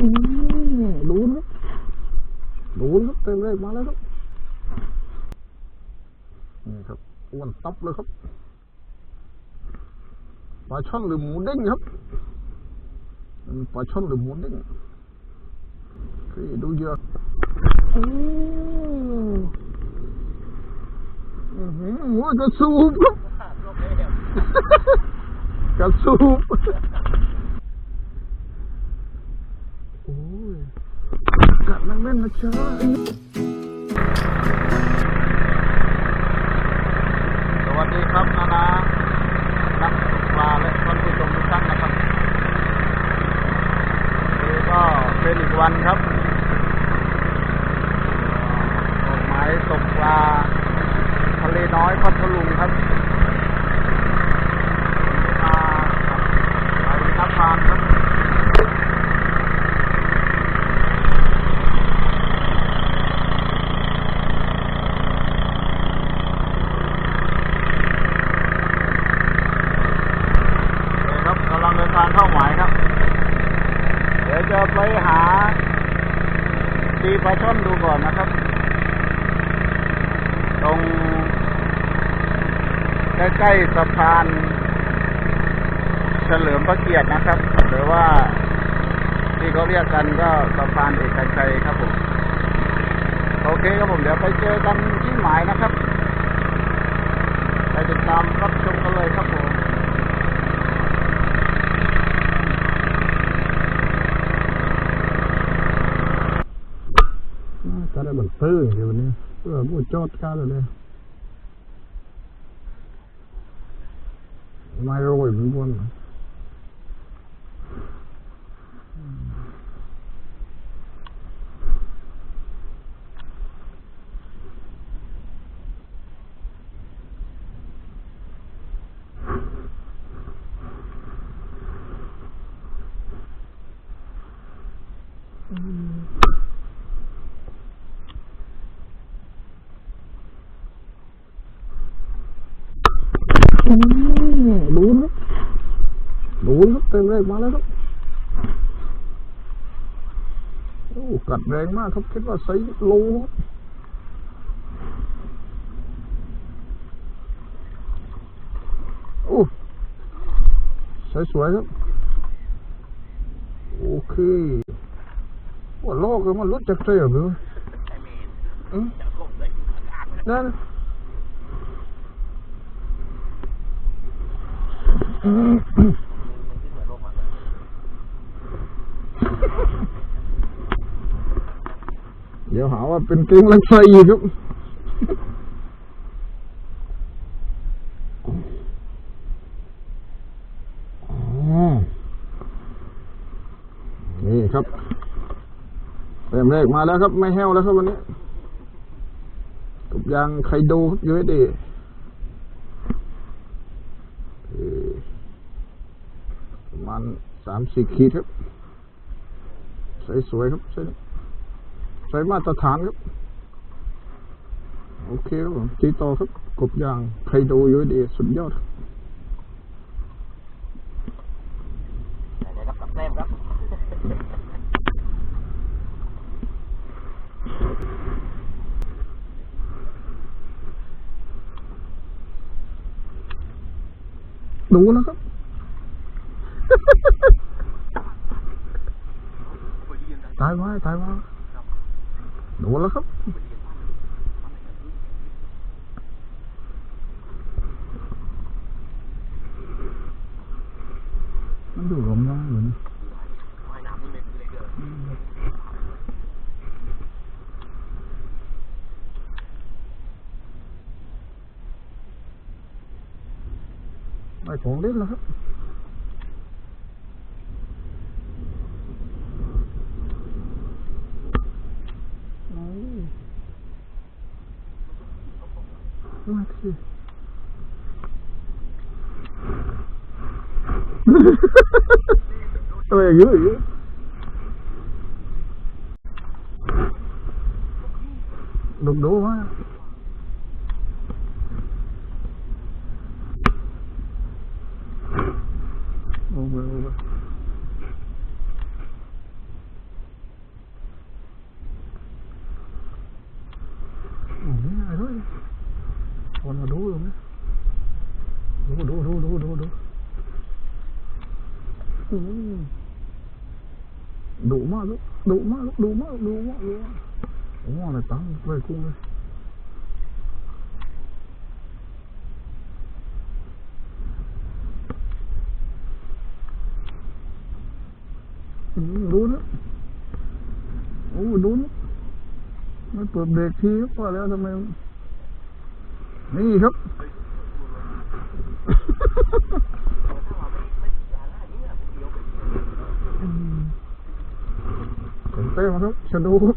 อืมดูนะครับดูนะเต็มเลยมาแล้วครับนี่ครับอ้วนตับเลยครับปลาช่อนหรือหมูเด้งครับปลาช่อนหรือหมูเด้งโอดูเยอะอืมอื้อหือหัวกระสูบครับกระสูบโอ้ย กัดนั่งเล่นนะจ๊ะสวัสดีครับนานานักตกปลาและท่านผู้ชมทุกท่านนะครับนี่ก็เป็นอีกวันครับดอกไม้ตกปลาทะเลน้อยพัทลุงครับ มาไปนับพานครับนี่ครับกำลังเดินทางเข้าหมายครับ เดี๋ยวจะไปหาตีปลาช่อนดูก่อนนะครับ ตรง ใกล้ๆสะพาน เฉลิมพระเกียรตินะครับ หรือว่าที่เขาเรียกกันก็สะพานเอกชัยครับผมโอเคครับผมเดี๋ยวไปเจอกันที่หมายนะครับไปติดตามรับชมกันเลยครับผมก็ได้บันเตื้ออยู่วันนี้เพื่อมูจอดกันเลย ไม่โรยมันบน อืมดูนะครับดู นะครับเต็มเลยมาแล้วครับโอ้กัดแรงมากครับคิดว่าไซส์โลโอ้ไซส์สวยครับ โอเคว่าโลกมันลดจากใจเหรออืมนั่นเดี๋ยวหาว่า เป็นเกงลักไฟอีกครับ นี่ครับเริ่มแรกมาแล้วครับ ไม่แห้วแล้วครับวันนี้กับยางไคโดครับยูเอสดีประมาณสามสี่ขีดครับ ใส่สวยครับใส่ ใส่มาตรฐานครับ โอเคครับผมตีต่อครับ กบยางไคโดยูเอสดีสุดยอดครับได้รับกับแต้มครับดูแล้วครับตายไว้ตายไว้ ดูแล้วครับ มันดูลมได้เหมือนว่ายน้ำนี่ไม่เลยเกินไม่ของเล่นแล้วครับ โอ้ย มาสิ ตัวอย่างเยอะอยู่ดุดูว่าโอ้โห โอ้โหดุมากลูก ดุมากลูกดุมากดุมากดุมากโอ้โหอะไรตั้งเลยกุ้งเลยดูนะโอ้ดูนะไม่เปิดเบรกทีครับว่าแล้วทำไมนี่ครับ เต้มครับชะดูครับ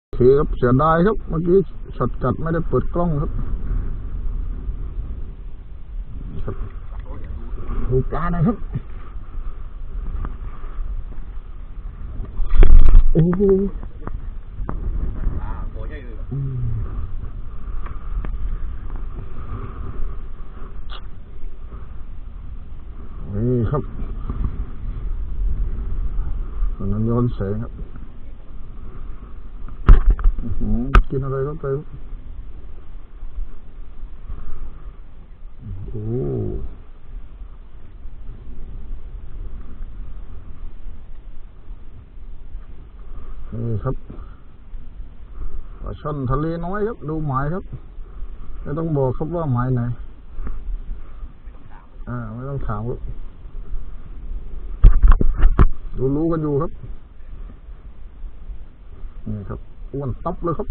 โอเคครับเสียดายครับ เมื่อกี้ช็อตกัดไม่ได้เปิดกล้องครับดูปลาหน่อยครับ โอ้โหนี่ครับ นั้นย้อนแสงครับกินอะไรก็ไปโอ้นี่ครับปลาช่อนทะเลน้อยครับ ดูหมายครับไม่ต้องบอกครับว่าหมายไหน อ่า ไม่ต้องถามครับ รู้รู้กันอยู่ครับ นี่ครับอ้วนตับเลยครับ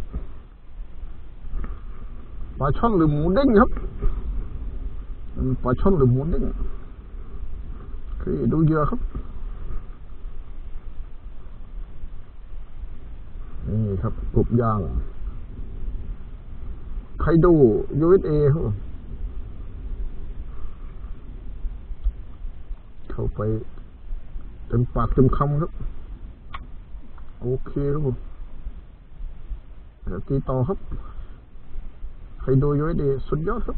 ปลาช่อนหรือหมูเด้งครับปลาช่อนหรือหมูเด้งคือดูเยื่อครับ นี่ครับกบยางไคโด USA ครับเข้าไป เต็มปากเต็มคำครับ โอเคครับผมเดี๋ยวตีต่อครับไคโด USA สุดยอดครับ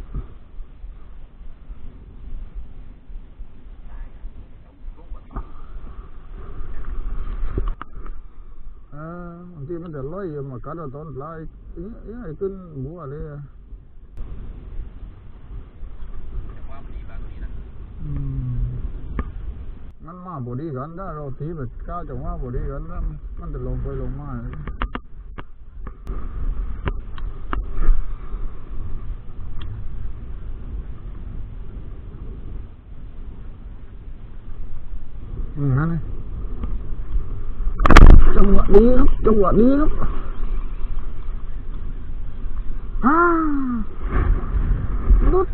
อ่าบางทีมันจะลอยมากัดเอาตอนปลายเอ๊ะเอ๊ะไอ้ขึ้นบัวเลยอะ แต่ว่ามันดีแบบนี้นะ อืม มันมาบดีกันถ้าเราทีแบบก้าวจากว่าบดีกันแล้วมันจะลงไปลงมาอืมนั่นเลยจังหวะดีครับจังหวะดีครับอ่าลุด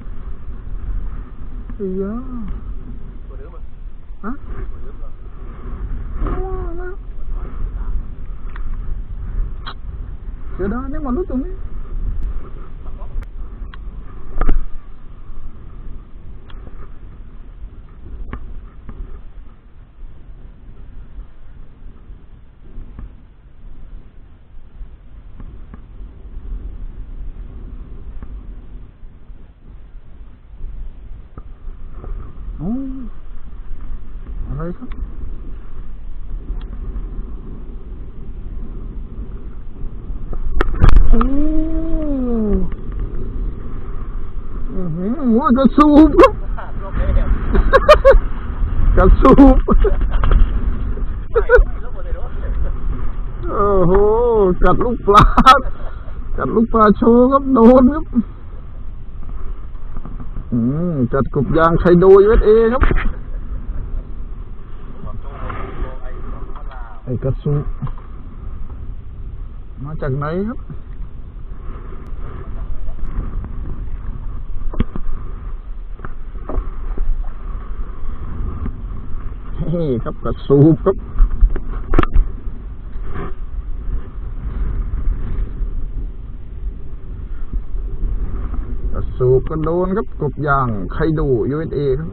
เสีย ตัวเดิมอะ ฮะ ตัวเดิมอะ ว้าวแล้ว เสียดายนี่มาลุดตรงนี้โอ้อะไรครับ โอ้อื้อหือหัว กระสูบครับขาดรอบแล้วกระสูบแล้วหมดเลยรถโอ้โหกัดลูกปลากัดลูกปลาโชว์ครับโดนครับอืมกัดกบยางไคโดยูเอสเอครับไอ้กระสูบมาจากไหนครับ นี่ครับกระสูบครับกระสูบก็โดนครับกบยางไคดู USA ครับ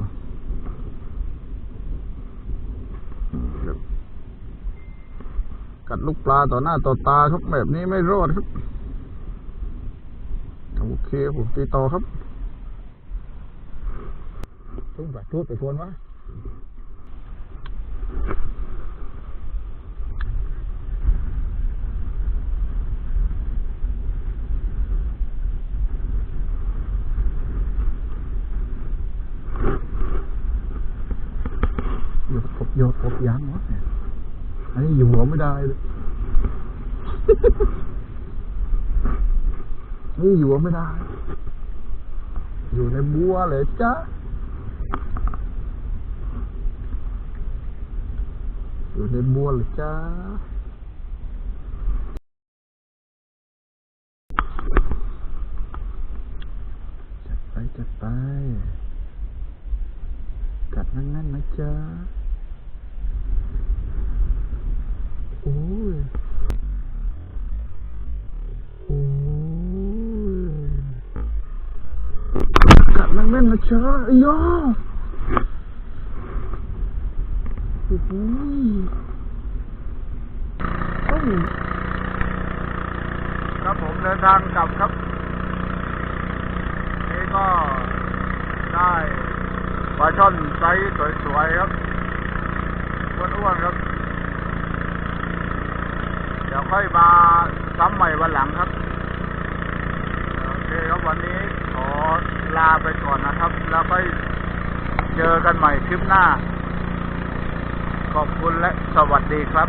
อืมครับกัดลูกปลาต่อหน้าต่อตาครับแบบนี้ไม่รอดครับ โอเคผมตีต่อครับทุ่งไปทูดไปควรวะ โยกบยางวะอันนี้อยู่หัวไม่ได้เลยนี่อยู่ไม่ได้ อยู่ในบัวเลยจ้า อยู่ในบัวเลยจ้าจัดไปจัดไปกัดนั่นๆนะจ๊ะโอ้ยโอ้ยกัดนั่นๆนะจ๊ะอ้ยอ โอ้โหครับผมเดินทางกลับครับ นี่ก็ได้ปลาช่อนไซส์สวยๆครับอ้วนๆครับ เดี๋ยวค่อยมาซ้ำใหม่วันหลังครับโอเคครับวันนี้ขอลาไปก่อนนะครับ แล้วค่อยเจอกันใหม่คลิปหน้า ขอบคุณและสวัสดีครับ